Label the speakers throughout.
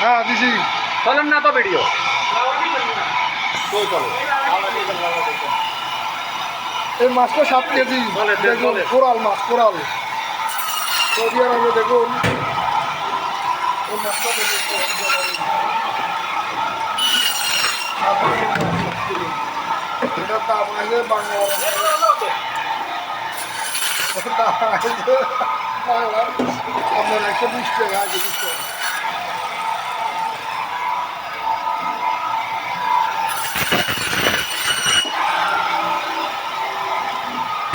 Speaker 1: হ্যাঁ দিছি
Speaker 2: চলেন না তো ভিডিও।
Speaker 1: এই মাছটা সাত কেজি। দেখুন। কোরাল মাছ কোরাল। সৌদি আরবে দেখুন। এই মাছটা দাম আছে বাংলা। দাম আছে বাংলা আপনার একশো বিশ টাকা আছে বিশ টাকা।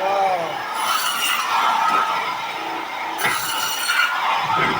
Speaker 1: Wow.